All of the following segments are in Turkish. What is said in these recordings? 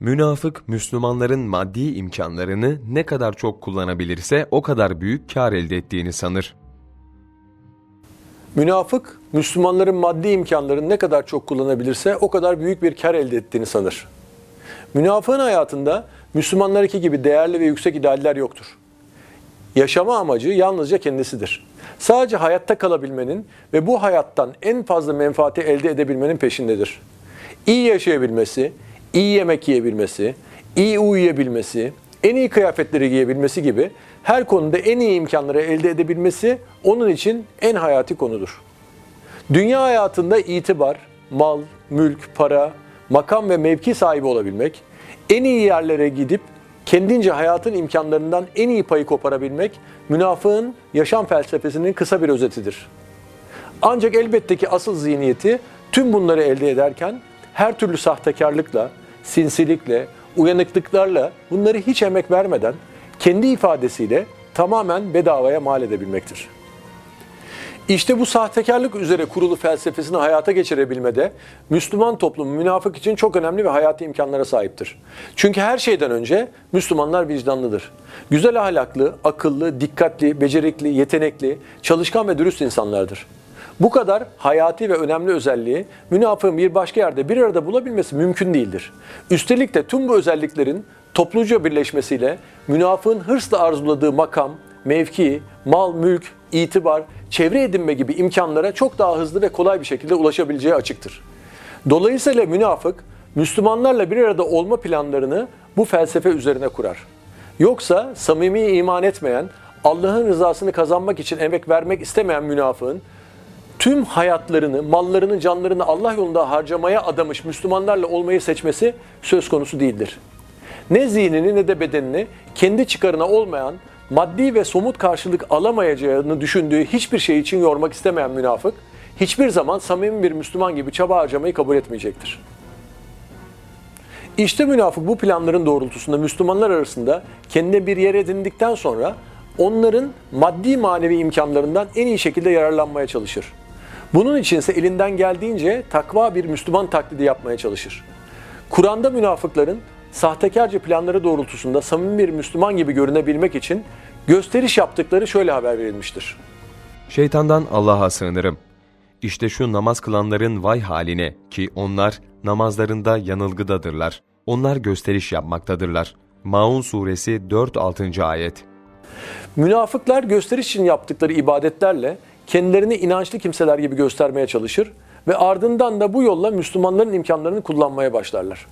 Münafık, Müslümanların maddi imkanlarını ne kadar çok kullanabilirse o kadar büyük kar elde ettiğini sanır. Münafık, Müslümanların maddi imkanlarını ne kadar çok kullanabilirse o kadar büyük bir kar elde ettiğini sanır. Münafığın hayatında Müslümanlarınki gibi değerli ve yüksek idealler yoktur. Yaşama amacı yalnızca kendisidir. Sadece hayatta kalabilmenin ve bu hayattan en fazla menfaati elde edebilmenin peşindedir. İyi yaşayabilmesi, iyi yemek yiyebilmesi, iyi uyuyabilmesi, en iyi kıyafetleri giyebilmesi gibi her konuda en iyi imkanları elde edebilmesi onun için en hayati konudur. Dünya hayatında itibar, mal, mülk, para, makam ve mevki sahibi olabilmek, en iyi yerlere gidip kendince hayatın imkanlarından en iyi payı koparabilmek münafığın yaşam felsefesinin kısa bir özetidir. Ancak elbette ki asıl zihniyeti tüm bunları elde ederken her türlü sahtekarlıkla, sinsilikle, uyanıklıklarla bunları hiç emek vermeden kendi ifadesiyle tamamen bedavaya mal edebilmektir. İşte bu sahtekarlık üzere kurulu felsefesini hayata geçirebilmede Müslüman toplumu münafık için çok önemli ve hayati imkanlara sahiptir. Çünkü her şeyden önce Müslümanlar vicdanlıdır. Güzel ahlaklı, akıllı, dikkatli, becerikli, yetenekli, çalışkan ve dürüst insanlardır. Bu kadar hayati ve önemli özelliği münafığın bir başka yerde bir arada bulabilmesi mümkün değildir. Üstelik de tüm bu özelliklerin topluca birleşmesiyle münafığın hırsla arzuladığı makam, mevki, mal, mülk, itibar, çevre edinme gibi imkanlara çok daha hızlı ve kolay bir şekilde ulaşabileceği açıktır. Dolayısıyla münafık, Müslümanlarla bir arada olma planlarını bu felsefe üzerine kurar. Yoksa samimi iman etmeyen, Allah'ın rızasını kazanmak için emek vermek istemeyen münafığın tüm hayatlarını, mallarını, canlarını Allah yolunda harcamaya adamış Müslümanlarla olmayı seçmesi söz konusu değildir. Ne zihnini ne de bedenini kendi çıkarına olmayan, maddi ve somut karşılık alamayacağını düşündüğü hiçbir şey için yormak istemeyen münafık, hiçbir zaman samimi bir Müslüman gibi çaba harcamayı kabul etmeyecektir. İşte münafık bu planların doğrultusunda Müslümanlar arasında kendine bir yer edindikten sonra onların maddi manevi imkanlarından en iyi şekilde yararlanmaya çalışır. Bunun içinse elinden geldiğince takva bir Müslüman taklidi yapmaya çalışır. Kur'an'da münafıkların sahtekarca planları doğrultusunda samimi bir Müslüman gibi görünebilmek için gösteriş yaptıkları şöyle haber verilmiştir. Şeytandan Allah'a sığınırım. İşte şu namaz kılanların vay haline ki onlar namazlarında yanılgıdadırlar. Onlar gösteriş yapmaktadırlar. Maun suresi 4-6. ayet. Münafıklar gösteriş için yaptıkları ibadetlerle kendilerini inançlı kimseler gibi göstermeye çalışır ve ardından da bu yolla Müslümanların imkanlarını kullanmaya başlarlar.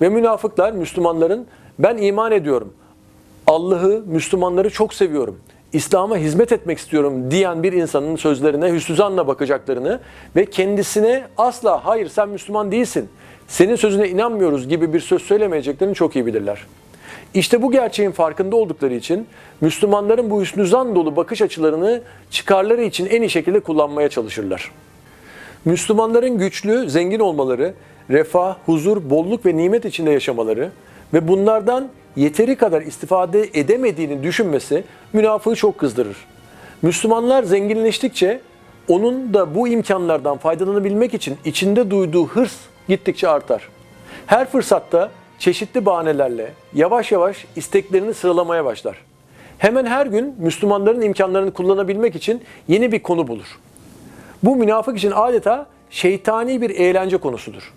Ve münafıklar Müslümanların ben iman ediyorum, Allah'ı, Müslümanları çok seviyorum, İslam'a hizmet etmek istiyorum diyen bir insanın sözlerine hüsnüzanla bakacaklarını ve kendisine asla hayır sen Müslüman değilsin, senin sözüne inanmıyoruz gibi bir söz söylemeyeceklerini çok iyi bilirler. İşte bu gerçeğin farkında oldukları için Müslümanların bu hüsnüzan dolu bakış açılarını çıkarları için en iyi şekilde kullanmaya çalışırlar. Müslümanların güçlü, zengin olmaları, refah, huzur, bolluk ve nimet içinde yaşamaları ve bunlardan yeteri kadar istifade edemediğini düşünmesi münafığı çok kızdırır. Müslümanlar zenginleştikçe onun da bu imkanlardan faydalanabilmek için içinde duyduğu hırs gittikçe artar. Her fırsatta çeşitli bahanelerle yavaş yavaş isteklerini sıralamaya başlar. Hemen her gün Müslümanların imkanlarını kullanabilmek için yeni bir konu bulur. Bu münafık için adeta şeytani bir eğlence konusudur.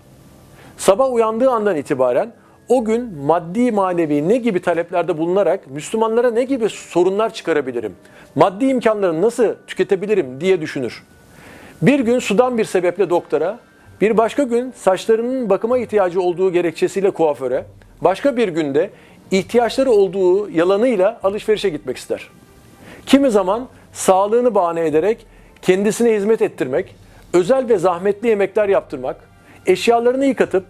Sabah uyandığı andan itibaren o gün maddi manevi ne gibi taleplerde bulunarak Müslümanlara ne gibi sorunlar çıkarabilirim, maddi imkanlarını nasıl tüketebilirim diye düşünür. Bir gün sudan bir sebeple doktora, bir başka gün saçlarının bakıma ihtiyacı olduğu gerekçesiyle kuaföre, başka bir günde ihtiyaçları olduğu yalanıyla alışverişe gitmek ister. Kimi zaman sağlığını bahane ederek kendisine hizmet ettirmek, özel ve zahmetli yemekler yaptırmak, eşyalarını yıkatıp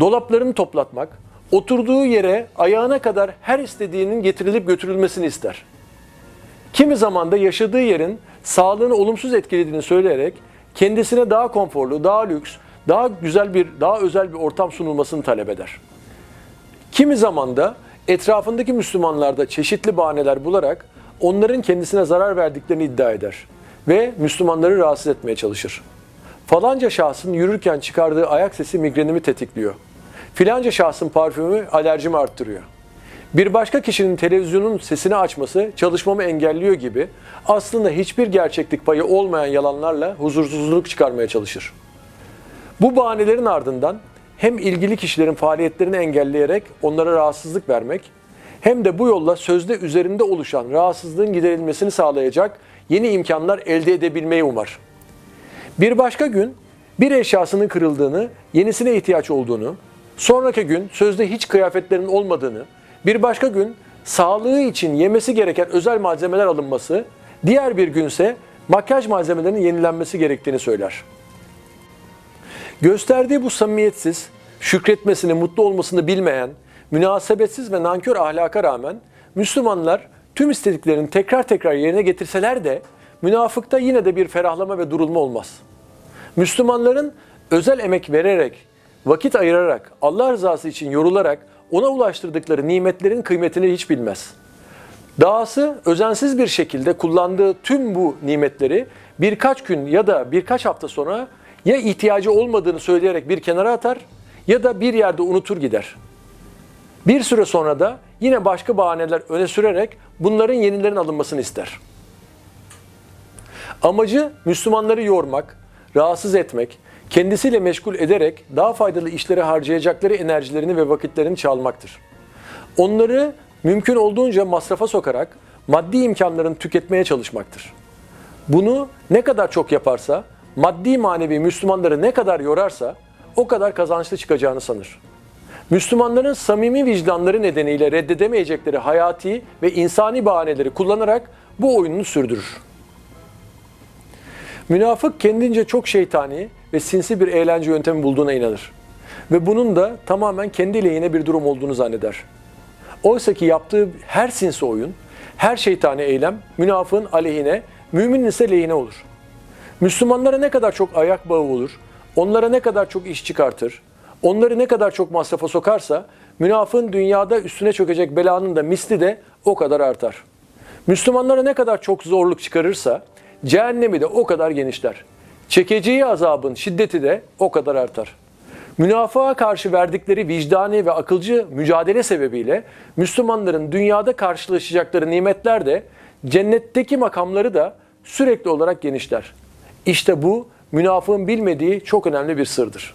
dolaplarını toplatmak, oturduğu yere ayağına kadar her istediğinin getirilip götürülmesini ister. Kimi zaman da yaşadığı yerin sağlığını olumsuz etkilediğini söyleyerek kendisine daha konforlu, daha lüks, daha güzel bir, daha özel bir ortam sunulmasını talep eder. Kimi zaman da etrafındaki Müslümanlarda çeşitli bahaneler bularak onların kendisine zarar verdiklerini iddia eder ve Müslümanları rahatsız etmeye çalışır. Falanca şahsın yürürken çıkardığı ayak sesi migrenimi tetikliyor. Filanca şahsın parfümü alerjimi arttırıyor. Bir başka kişinin televizyonun sesini açması çalışmamı engelliyor gibi aslında hiçbir gerçeklik payı olmayan yalanlarla huzursuzluk çıkarmaya çalışır. Bu bahanelerin ardından hem ilgili kişilerin faaliyetlerini engelleyerek onlara rahatsızlık vermek hem de bu yolla sözde üzerinde oluşan rahatsızlığın giderilmesini sağlayacak yeni imkanlar elde edebilmeyi umar. Bir başka gün bir eşyasının kırıldığını, yenisine ihtiyaç olduğunu, sonraki gün sözde hiç kıyafetlerinin olmadığını, bir başka gün sağlığı için yemesi gereken özel malzemeler alınması, diğer bir günse makyaj malzemelerinin yenilenmesi gerektiğini söyler. Gösterdiği bu samimiyetsiz, şükretmesini, mutlu olmasını bilmeyen, münasebetsiz ve nankör ahlaka rağmen Müslümanlar tüm istediklerini tekrar tekrar yerine getirseler de münafıkta yine de bir ferahlama ve durulma olmaz. Müslümanların özel emek vererek, vakit ayırarak, Allah rızası için yorularak ona ulaştırdıkları nimetlerin kıymetini hiç bilmez. Dahası özensiz bir şekilde kullandığı tüm bu nimetleri birkaç gün ya da birkaç hafta sonra ya ihtiyacı olmadığını söyleyerek bir kenara atar ya da bir yerde unutur gider. Bir süre sonra da yine başka bahaneler öne sürerek bunların yenilerin alınmasını ister. Amacı Müslümanları yormak, rahatsız etmek, kendisiyle meşgul ederek daha faydalı işlere harcayacakları enerjilerini ve vakitlerini çalmaktır. Onları mümkün olduğunca masrafa sokarak maddi imkanlarını tüketmeye çalışmaktır. Bunu ne kadar çok yaparsa, maddi manevi Müslümanları ne kadar yorarsa o kadar kazançlı çıkacağını sanır. Müslümanların samimi vicdanları nedeniyle reddedemeyecekleri hayati ve insani bahaneleri kullanarak bu oyununu sürdürür. Münafık kendince çok şeytani ve sinsi bir eğlence yöntemi bulduğuna inanır. Ve bunun da tamamen kendi lehine bir durum olduğunu zanneder. Oysa ki yaptığı her sinsi oyun, her şeytani eylem münafığın aleyhine, müminin ise lehine olur. Müslümanlara ne kadar çok ayak bağı olur, onlara ne kadar çok iş çıkartır, onları ne kadar çok masrafa sokarsa, münafığın dünyada üstüne çökecek belanın da misli de o kadar artar. Müslümanlara ne kadar çok zorluk çıkarırsa, cehennemi de o kadar genişler. Çekeceği azabın şiddeti de o kadar artar. Münafığa karşı verdikleri vicdani ve akılcı mücadele sebebiyle Müslümanların dünyada karşılaşacakları nimetler de cennetteki makamları da sürekli olarak genişler. İşte bu münafığın bilmediği çok önemli bir sırdır.